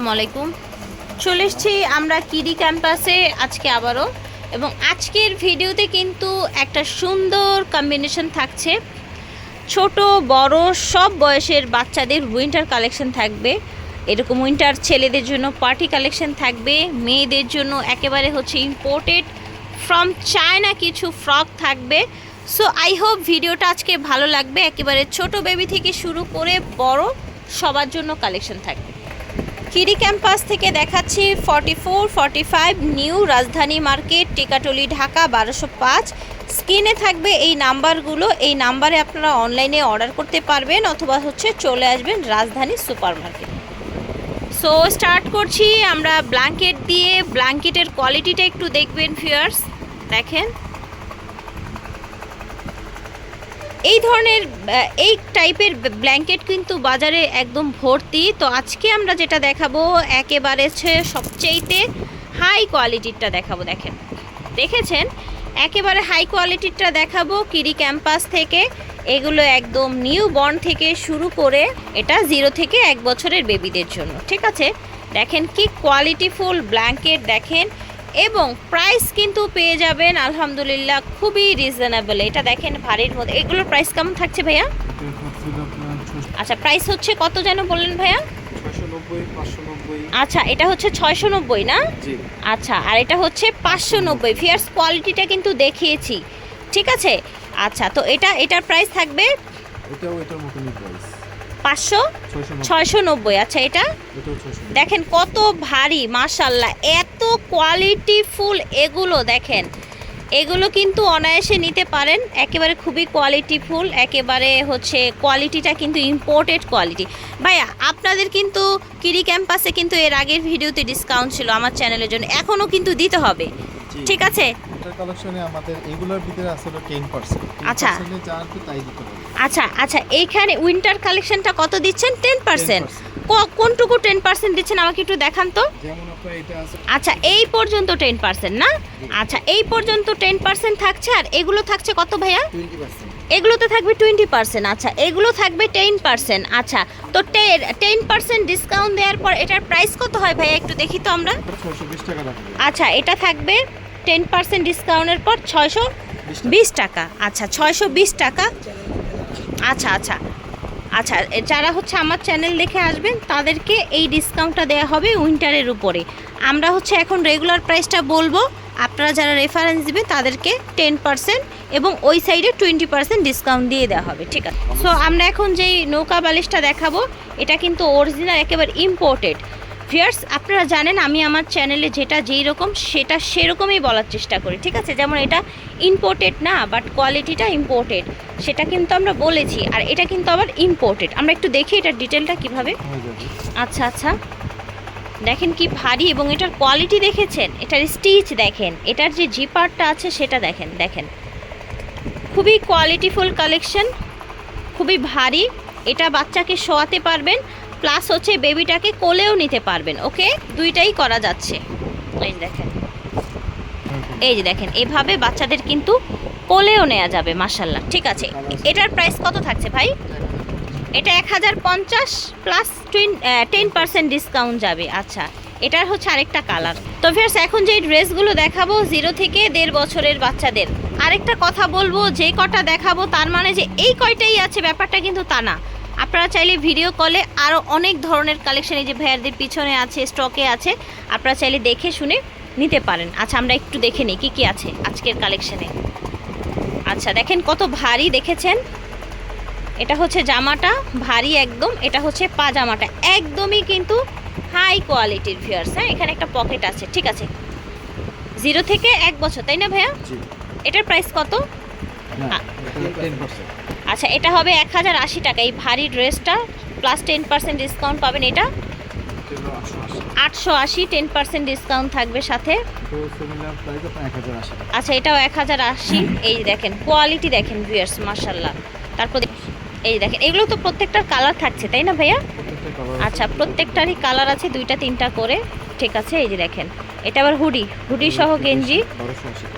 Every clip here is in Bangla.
আসসালামাইকুম চলে এসছি আমরা কিডি ক্যাম্পাসে আজকে আবারও। এবং আজকের ভিডিওতে কিন্তু একটা সুন্দর কম্বিনেশন থাকছে। ছোট, বড়, সব বয়সের বাচ্চাদের উইন্টার কালেকশন থাকবে। এরকম উইন্টার ছেলেদের জন্য পার্টি কালেকশন থাকবে। মেয়েদের জন্য একেবারে হচ্ছে ইম্পোর্টেড ফ্রম চায়না কিছু ফ্রক থাকবে। সো আই হোপ ভিডিওটা আজকে ভালো লাগবে। একেবারে ছোট বেবি থেকে শুরু করে বড় সবার জন্য কালেকশন থাকবে। কিরি ক্যাম্পাস থেকে দেখাচ্ছি forty four forty five new Rajdhani market, Tikatuli Dhaka বারোশো পাঁচ। স্ক্রিনে থাকবে এই নাম্বারগুলো। এই নাম্বারে আপনারা অনলাইনে অর্ডার করতে পারবেন অথবা হচ্ছে চলে আসবেন রাজধানী সুপার মার্কেট সো স্টার্ট করছি। আমরা ব্ল্যাঙ্কেট দিয়ে ব্ল্যাঙ্কেটের কোয়ালিটিটা একটু দেখবেন ফিয়ার্স দেখেন। এই ধরনের এই টাইপের ব্ল্যাঙ্কেট কিন্তু বাজারে একদম ভর্তি। তো আজকে আমরা যেটা দেখাবো, একেবারে সবচেয়েতে হাই কোয়ালিটিরটা দেখাবো, দেখেন। দেখেছেন? একেবারে হাই কোয়ালিটিরটা দেখাবো কিরি ক্যাম্পাস থেকে। এগুলো একদম নিউ বর্ন থেকে শুরু করে এটা জিরো থেকে এক বছরের বেবিদের জন্য, ঠিক আছে? দেখেন কি কোয়ালিটিফুল ব্ল্যাঙ্কেট দেখেন। এবং প্রাইস কিন্তু পেয়ে যাবেন আলহামদুলিল্লাহ খুবই রিজনেবল এটা দেখেন ভারীর মধ্যে। এগুলোর প্রাইস কেমন থাকছে ভাইয়া? আচ্ছা প্রাইস হচ্ছে কত যেন বললেন ভাইয়া? আচ্ছা এটা হচ্ছে ছয়শো নব্বই না? আচ্ছা আর এটা হচ্ছে পাঁচশো নব্বই। ফিয়ার্স কোয়ালিটিটা কিন্তু দেখিয়েছি। ঠিক আছে? আচ্ছা তো এটা এটার প্রাইস থাকবে? এটাও এটার মতনই প্রাইস পাঁচশো? ছয়শো নব্বই। আচ্ছা এটা। দেখেন কত ভারী মাসাল্লাহ এত কোয়ালিটি ফুল এগুলো দেখেন। এগুলো কিন্তু অনায়াসে নিতে পারেন। একেবারে খুবই কোয়ালিটি ফুল একেবারে হচ্ছে কোয়ালিটিটা কিন্তু ইম্পোর্টেড কোয়ালিটি ভাইয়া আপনাদের কিন্তু কিরি ক্যাম্পাসে কিন্তু এর আগের ভিডিওতে ডিসকাউন্ট ছিল আমার চ্যানেলের জন্য। এখনও কিন্তু দিতে হবে। ঠিক আছে? কালেকশনে আমাদের এগুলোর ভিতরে আসলে টেন পার্সেন্ট আচ্ছা। আচ্ছা আচ্ছা এইখানে উইন্টার কালেকশনটা কত দিচ্ছেন? টেন পার্সেন্ট 10% কোনটুকু টেন পার্সেন্ট দিচ্ছেন আমাকে একটু দেখান তো। আচ্ছা এই পর্যন্ত টেন পার্সেন্ট না? আচ্ছা এই পর্যন্ত টেন পার্সেন্ট থাকছে আর এগুলো থাকছে কত ভাইয়া? এগুলোতে থাকবে টোয়েন্টি পার্সেন্ট আচ্ছা এগুলো থাকবে টেন পার্সেন্ট আচ্ছা তো টেন পার্সেন্ট ডিসকাউন্ট দেওয়ার পর এটার প্রাইস কত হয় ভাইয়া একটু দেখি তো আমরা? আচ্ছা এটা থাকবে টেন পার্সেন্ট ডিসকাউন্টের পর ছয়শো বিশ টাকা আচ্ছা ছয়শো বিশ টাকা। আচ্ছা আচ্ছা আচ্ছা যারা হচ্ছে আমার চ্যানেল দেখে আসবেন, তাদেরকে এই ডিসকাউন্টটা দেওয়া হবে উইন্টারের উপরে। আমরা হচ্ছে এখন রেগুলার প্রাইসটা বলব, আপনারা যারা রেফারেন্স দিবে তাদেরকে টেন পার্সেন্ট এবং ওই সাইডে টোয়েন্টি পার্সেন্ট ডিসকাউন্ট দিয়ে দেওয়া হবে, ঠিক আছে? সো আমরা এখন যেই নৌকা বালিশটা দেখাবো, এটা কিন্তু অরিজিনাল একেবারে ইম্পোর্টেড ভিয়ার্স আপনারা জানেন, আমি আমার চ্যানেলে যেটা যেই রকম, সেটা সেরকমই বলার চেষ্টা করি, ঠিক আছে? যেমন এটা ইম্পোর্টেড না বাট কোয়ালিটিটা ইম্পোর্টেড সেটা কিন্তু আমরা বলেছি আর এটা কিন্তু আবার ইম্পোর্টেড আমরা একটু দেখি এটার ডিটেলটা কীভাবে। আচ্ছা আচ্ছা। দেখেন কি ভারী এবং এটার কোয়ালিটি দেখেছেন? এটার স্টিচ দেখেন। এটার যে জিপারটা আছে সেটা দেখেন দেখেন। খুবই কোয়ালিটিফুল কালেকশন খুবই ভারী। এটা বাচ্চাকে শোয়াতে পারবেন প্লাস হচ্ছে বেবিটাকে কোলেও নিতে পারবেন ওকে দুইটাই করা যাচ্ছে। এই দেখেন। এই যে দেখেন, এভাবে বাচ্চাদের কিন্তু কোলেও নেওয়া যাবে মাসাল্লাহ ঠিক আছে, এটার প্রাইস কত থাকছে ভাই? এটা এক হাজার পঞ্চাশ plus twin ten percent discount যাবে। আচ্ছা এটার হচ্ছে আরেকটা কালার তো ফিয়ার্স এখন যে ড্রেসগুলো দেখাবো জিরো থেকে দেড় বছরের বাচ্চাদের, আরেকটা কথা বলব, যে কটা দেখাবো, তার মানে যে এই কয়টাই আছে, ব্যাপারটা কিন্তু তা না। আপনারা চাইলে ভিডিও কলে আরও অনেক ধরনের কালেকশন এই যে ভাইয়ারদের পিছনে আছে স্টকে আছে, আপনারা চাইলে দেখে শুনে নিতে পারেন। আচ্ছা আমরা একটু দেখে নিই কী কী আছে আজকের কালেকশানে আচ্ছা দেখেন কত ভারী দেখেছেন? এটা হচ্ছে জামাটা ভারী একদম এটা হচ্ছে পাজামাটা। একদমই কিন্তু হাই কোয়ালিটির ভিয়ার্স হ্যাঁ? এখানে একটা পকেট আছে ঠিক আছে? জিরো থেকে এক বছর তাই না ভাইয়া? এটার প্রাইস কত? আচ্ছা এটা হবে এক হাজার আশি টাকা। এই ভারী ড্রেসটা প্লাস টেন পার্সেন্ট ডিসকাউন্ট পাবেন এটা। আটশো আশি টেন পার্সেন্ট ডিসকাউন্ট থাকবে সাথে। আচ্ছা এটাও এক হাজার আশি। এই দেখেন কোয়ালিটি দেখেন ভিয়ার্স মার্শাল্লাহ তারপর এই দেখেন এগুলো তো প্রত্যেকটার কালার থাকছে তাই না ভাইয়া? আচ্ছা প্রত্যেকটারই কালার আছে দুইটা তিনটা করে। ঠিক আছে এই যে দেখেন। এটা আবার হুডি হুডি সহ গেঞ্জি।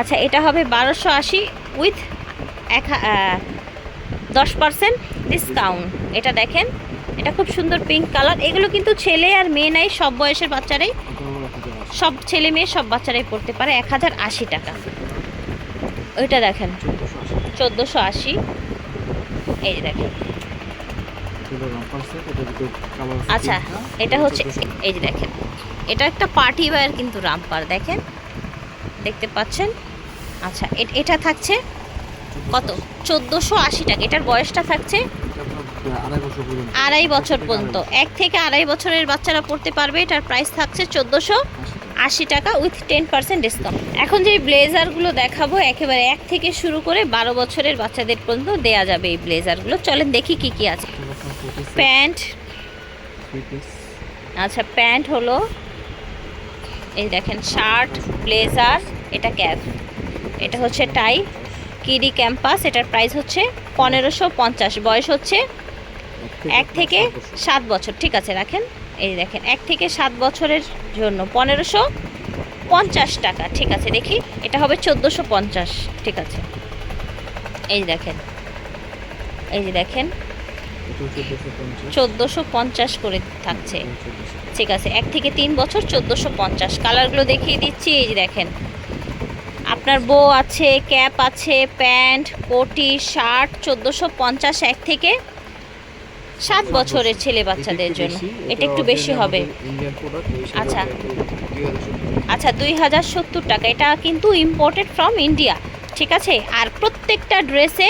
আচ্ছা এটা হবে বারোশো আশি উইথ এক দশ পার্সেন্ট ডিসকাউন্ট এটা দেখেন এটা খুব সুন্দর পিঙ্ক কালার এগুলো কিন্তু ছেলে আর মেয়ে নাই, সব বয়সের বাচ্চারাই। সব ছেলে মেয়ে, সব বাচ্চারাই পড়তে পারে। এক হাজার আশি টাকা। ওইটা দেখেন, চোদ্দোশো আশি। এই দেখেন। আচ্ছা এটা হচ্ছে, এই যে দেখেন। এটা একটা পার্টি ওয়্যার কিন্তু রামপার দেখেন? দেখতে পাচ্ছেন? আচ্ছা এটা থাকছে কত? চোদ্দোশো আশি টাকা। এটার বয়সটা থাকছে আড়াই বছর পর্যন্ত। এক থেকে আড়াই বছরের বাচ্চারা পড়তে পারবে। এটার প্রাইস থাকছে চোদ্দোশো আশি টাকা উইথ টেন পার্সেন্ট ডিসকাউন্ট এখন যে ব্লেজারগুলো দেখাবো একেবারে এক থেকে শুরু করে বারো বছরের বাচ্চাদের পর্যন্ত দেয়া যাবে এই ব্লেজারগুলো। চলেন দেখি কি কি আছে। প্যান্ট। আচ্ছা প্যান্ট হলো এই দেখেন শার্ট ব্লেজার এটা ক্যাপ। এটা হচ্ছে টাই। কিডি ক্যাম্পাস এটার প্রাইস হচ্ছে পনেরোশো পঞ্চাশ বয়স হচ্ছে এক থেকে সাত বছর। ঠিক আছে রাখেন। এই দেখেন এক থেকে সাত বছরের জন্য পনেরোশো পঞ্চাশ টাকা। ঠিক আছে দেখি। এটা হবে চোদ্দোশো পঞ্চাশ। ঠিক আছে। এই দেখেন। এই যে দেখেন চোদ্দোশো পঞ্চাশ। করে থাকছে। ঠিক আছে এক থেকে তিন বছর চোদ্দোশো পঞ্চাশ। কালারগুলো দেখিয়ে দিচ্ছি এই যে দেখেন। আপনার বউ আছে ক্যাপ আছে প্যান্ট কোটি শার্ট চোদ্দোশো পঞ্চাশ এক থেকে সাত বছরের ছেলে বাচ্চাদের জন্য। এটা একটু বেশি হবে। আচ্ছা। আচ্ছা দুই হাজার সত্তর টাকা। এটা কিন্তু ইম্পোর্টেড ফ্রম ইন্ডিয়া ঠিক আছে? আর প্রত্যেকটা ড্রেসে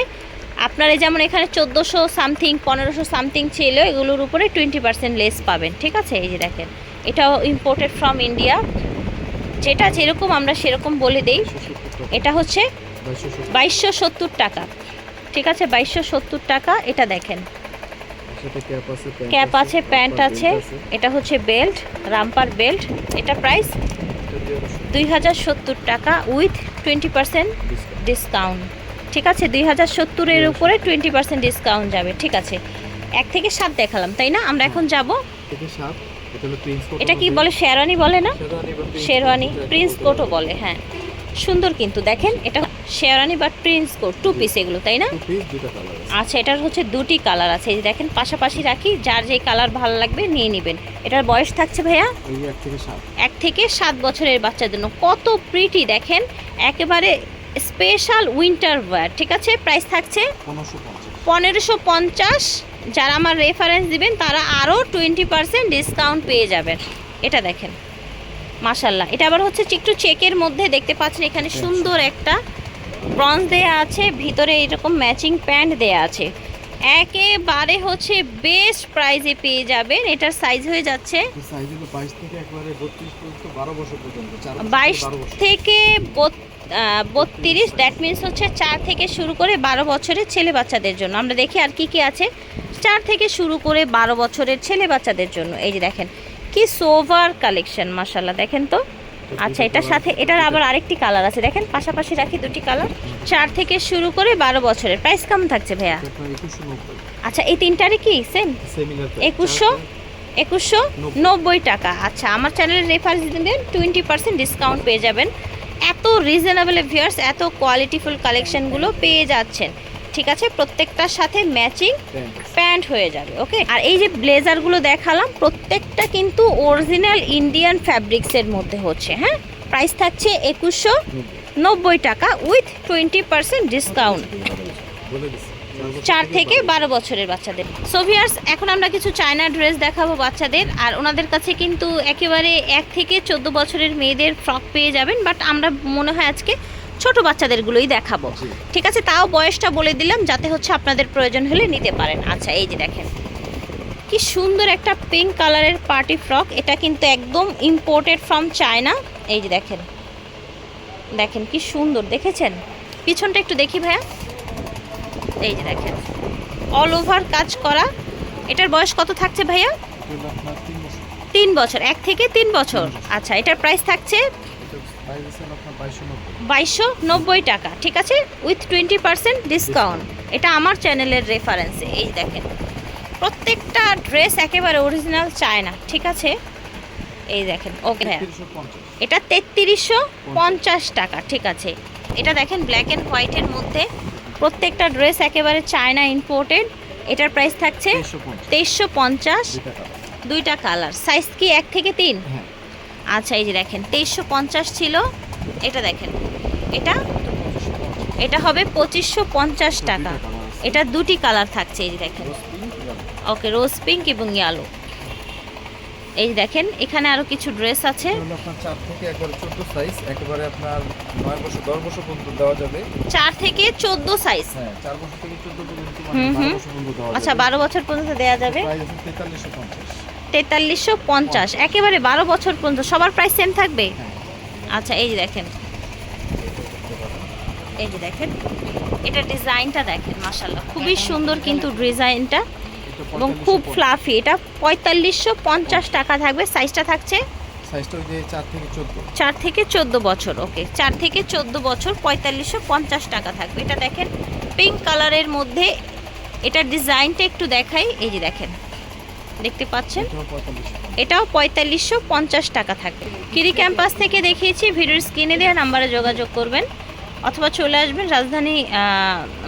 আপনারা যেমন এখানে চোদ্দোশো সামথিং পনেরোশো সামথিং ছিল এগুলোর উপরে টোয়েন্টি পার্সেন্ট লেস পাবেন ঠিক আছে? এই যে দেখেন এটাও ইম্পোর্টেড ফ্রম ইন্ডিয়া যেটা যেরকম আমরা সেরকম বলে দেই এটা হচ্ছে বাইশশো সত্তর টাকা। ঠিক আছে? বাইশশো সত্তর টাকা এটা দেখেন। ক্যাপ আছে প্যান্ট আছে এটা হচ্ছে বেল্ট রামপার বেল্ট। এটা প্রাইস দুই হাজার সত্তর টাকা উইথ টোয়েন্টি পার্সেন্ট ডিসকাউন্ট। ঠিক আছে? দুই হাজার সত্তরের উপরে টোয়েন্টি পার্সেন্ট ডিসকাউন্ট যাবে। ঠিক আছে? এক থেকে সাত দেখালাম তাই না? আমরা এখন যাব এটা কি বলে শেরওয়ানি বলে না? শেরওয়ানি প্রিন্স কোটও বলে হ্যাঁ। সুন্দর কিন্তু দেখেন এটা শেরওয়ানি বা প্রিন্স কোট টু পিস এগুলো তাই না? আচ্ছা এটার হচ্ছে দুটি কালার আছে। এই যে দেখেন পাশাপাশি রাখি যার যে কালার ভালো লাগবে নিয়ে নেবেন। এটার বয়স থাকছে ভাইয়া? এক থেকে সাত। বছরের বাচ্চার জন্য। কত প্রিটি দেখেন একেবারে স্পেশাল উইন্টার ওয়্যার ঠিক আছে? প্রাইস থাকছে পনেরোশো পঞ্চাশ। যারা আমার রেফারেন্স দিবেন তারা আরও টোয়েন্টি পার্সেন্ট ডিসকাউন্ট পেয়ে যাবেন। এটা দেখেন। মাশাল্লাহ এটা আবার হচ্ছে একটু চেকের মধ্যে দেখতে পাচ্ছেন এখানে সুন্দর একটা ব্রঞ্জ দেয়া আছে ভিতরে এরকম ম্যাচিং প্যান্ট দেয়া আছে। একেবারে হচ্ছে বেস্ট প্রাইজে পেয়ে যাবেন। এটার সাইজ হয়ে যাচ্ছে বাইশ থেকে বত্রিশ দ্যাট মিন্স হচ্ছে চার থেকে শুরু করে বারো বছরের ছেলে বাচ্চাদের জন্য। আমরা দেখি আর কি কি আছে। চার থেকে শুরু করে বারো বছরের ছেলে বাচ্চাদের জন্য। এই যে দেখেন, কি সোভার কালেকশন মাসাল্লাহ দেখেন তো? আচ্ছা এটার সাথে, এটার আবার আরেকটি কালার আছে। দেখেন, পাশাপাশি রাখি দুটি কালার। চার থেকে শুরু করে বারো বছরের। প্রাইস কেমন থাকছে ভাইয়া? আচ্ছা এই তিনটারই কি? সেম একুশশো? একুশশো নব্বই টাকা। আচ্ছা আমার চ্যানেলের রেফারেন্স দিবেন টোয়েন্টি পার্সেন্ট ডিসকাউন্ট পেয়ে যাবেন। এত রিজনেবল ভিউয়ার্স এত কোয়ালিটিফুল কালেকশনগুলো পেয়ে যাচ্ছেন। ঠিক আছে? প্রত্যেকটার সাথে ম্যাচিং প্যান্ট হয়ে যাবে ওকে আর এই যে ব্লেজারগুলো দেখালাম প্রত্যেকটা কিন্তু অরিজিনাল ইন্ডিয়ান ফ্যাব্রিক্সের মধ্যে হচ্ছে হ্যাঁ? প্রাইস থাকছে একুশশো নব্বই টাকা উইথ টোয়েন্টি পার্সেন্ট ডিসকাউন্ট চার থেকে বারো বছরের বাচ্চাদের। সোভিয়ার্স এখন আমরা কিছু চায়না ড্রেস দেখাবো বাচ্চাদের আর ওনাদের কাছে কিন্তু একেবারে এক থেকে চোদ্দ বছরের মেয়েদের ফ্রক পেয়ে যাবেন বাট আমরা মনে হয় আজকে ছোট বাচ্চাদেরগুলোই দেখাবো। ঠিক আছে? তাও বয়সটা বলে দিলাম যাতে হচ্ছে আপনাদের প্রয়োজন হলে নিতে পারেন। আচ্ছা এই যে দেখেন। কি সুন্দর একটা পিঙ্ক কালারের পার্টি ফ্রক এটা কিন্তু একদম ইম্পোর্টেড ফ্রম চায়না এই যে দেখেন। দেখেন কি সুন্দর দেখেছেন? পিছনটা একটু দেখি ভাইয়া। এই যে দেখেন। অল ওভার কাজ করা। এটার বয়স কত থাকছে ভাইয়া? তিন বছর। এক থেকে তিন বছর। আচ্ছা এটার প্রাইস থাকছে বাইশশো নব্বই। টাকা ঠিক আছে? উইথ টোয়েন্টি পার্সেন্ট ডিসকাউন্ট এটা আমার চ্যানেলের রেফারেন্সে এই দেখেন। প্রত্যেকটা ড্রেস একেবারে অরিজিনাল চায় না ঠিক আছে? এই দেখেন ওকে হ্যাঁ এটা তেত্রিশশো পঞ্চাশ টাকা ঠিক আছে? এটা দেখেন ব্ল্যাক অ্যান্ড হোয়াইটের মধ্যে। প্রত্যেকটা ড্রেস একেবারে চায়না ইম্পোর্টেড এটার প্রাইস থাকছে তেইশশো পঞ্চাশ। কালার দুইটা কালার সাইজ কি এক থেকে তিন? হ্যাঁ আচ্ছা এই যে দেখেন তেইশশো পঞ্চাশ ছিল এটা দেখেন এটা এটা হবে পঁচিশশো পঞ্চাশ টাকা। এটা দুটি কালার থাকছে এই যে দেখেন। ওকে রোজ পিঙ্ক এবং ইয়ালো এই দেখেন এখানে আরও কিছু ড্রেস আছে। চার থেকে চোদ্দ সাইজ হ্যাঁ মানে আচ্ছা বারো বছর পর্যন্ত দেওয়া যাবে। তেতাল্লিশশো পঞ্চাশ। একেবারে বারো বছর পর্যন্ত সবার প্রাইস সেম থাকবে? হ্যাঁ। আচ্ছা এই যে দেখেন। এই যে দেখেন। এটা ডিজাইনটা দেখেন মাশাল্লাহ খুবই সুন্দর কিন্তু ডিজাইনটা এবং খুব ফ্লাফি এটা পঁয়তাল্লিশশো পঞ্চাশ টাকা থাকবে। সাইজটা থাকছে? চার থেকে চোদ্দ। বছর ওকে চার থেকে চোদ্দ বছর পঁয়তাল্লিশশো পঞ্চাশ টাকা থাকবে। এটা দেখেন পিঙ্ক কালারের মধ্যে। এটার ডিজাইনটা একটু দেখাই। এই যে দেখেন। দেখতে পাচ্ছেন? এটাও পঁয়তাল্লিশশো পঞ্চাশ টাকা থাকবে কিরি ক্যাম্পাস থেকে দেখিয়েছি ভিডিওর স্ক্রিনে দেওয়া নাম্বারে যোগাযোগ করবেন। অথবা চলে আসবেন রাজধানী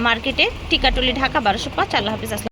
মার্কেটে টিকাটুলি ঢাকা বারোশো পাঁচ। আল্লাহ হাফিজ